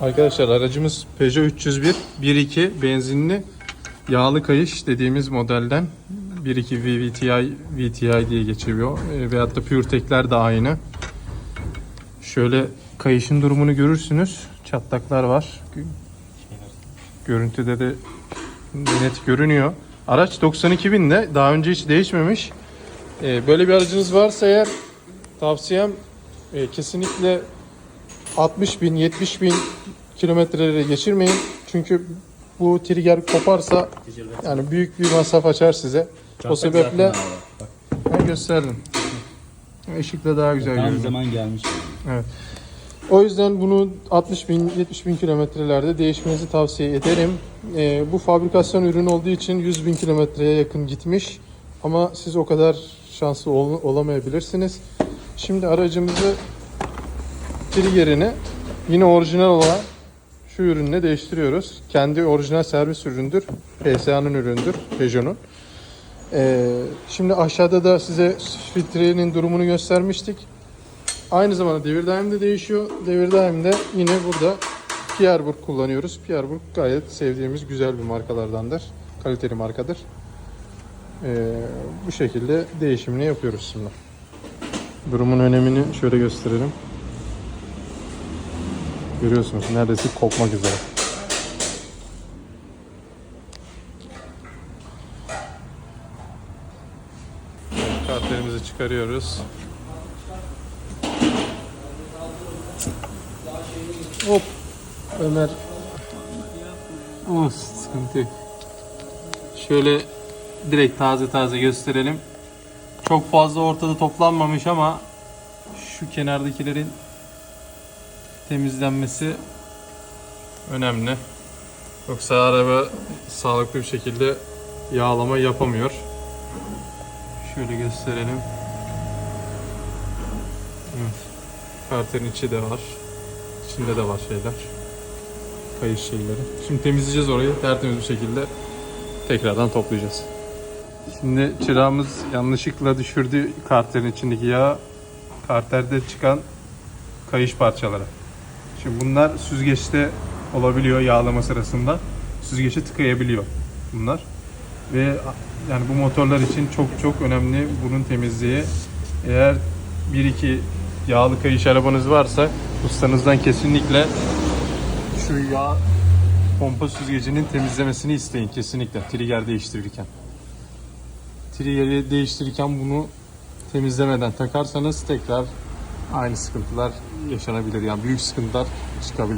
Arkadaşlar aracımız Peugeot 301 1.2 benzinli yağlı kayış dediğimiz modelden 1.2 VVTi VTI diye geçiyor. E, veyahut da PureTech'ler de aynı. Şöyle kayışın durumunu görürsünüz. Çatlaklar var. Gö- Görüntüde de net görünüyor. Araç 92 binde daha önce hiç değişmemiş. E, böyle bir aracınız varsa eğer tavsiyem e, kesinlikle 60 bin, 70 bin kilometreleri geçirmeyin. Çünkü bu trigger koparsa yani büyük bir masraf açar size. o sebeple ben gösterdim. Işıkla daha güzel Tam görünüyor. zaman gelmiş. O yüzden bunu 60 bin, 70 bin kilometrelerde değişmenizi tavsiye ederim. Ee, bu fabrikasyon ürünü olduğu için 100 bin kilometreye yakın gitmiş. Ama siz o kadar şanslı ol- olamayabilirsiniz. Şimdi aracımızı triggerini yine orijinal olan şu ürünle değiştiriyoruz. Kendi orijinal servis üründür. PSA'nın üründür. Peugeot'un. Ee, şimdi aşağıda da size filtrenin durumunu göstermiştik. Aynı zamanda devir daim de değişiyor. Devir daim de yine burada Pierburg kullanıyoruz. Pierburg gayet sevdiğimiz güzel bir markalardandır. Kaliteli markadır. Ee, bu şekilde değişimini yapıyoruz şimdi. Durumun önemini şöyle gösterelim. Görüyorsunuz neredeyse kopmak üzere. Kartlarımızı çıkarıyoruz. Hop. Ömer. Oh sıkıntı. Şöyle direkt taze taze gösterelim. Çok fazla ortada toplanmamış ama şu kenardakilerin temizlenmesi önemli. Yoksa araba sağlıklı bir şekilde yağlama yapamıyor. Şöyle gösterelim. Evet. Karterin içi de var. İçinde de var şeyler. Kayış şeyleri. Şimdi temizleyeceğiz orayı tertemiz bir şekilde tekrardan toplayacağız. Şimdi çırağımız yanlışlıkla düşürdü karterin içindeki yağı. Karterde çıkan kayış parçaları. Şimdi bunlar süzgeçte olabiliyor yağlama sırasında. Süzgeçe tıkayabiliyor bunlar. Ve yani bu motorlar için çok çok önemli bunun temizliği. Eğer 1-2 yağlı kayış arabanız varsa ustanızdan kesinlikle şu yağ pompa süzgecinin temizlemesini isteyin kesinlikle trigger değiştirirken. Trigger'i değiştirirken bunu temizlemeden takarsanız tekrar aynı sıkıntılar yaşanabilir. Yani büyük sıkıntılar çıkabilir.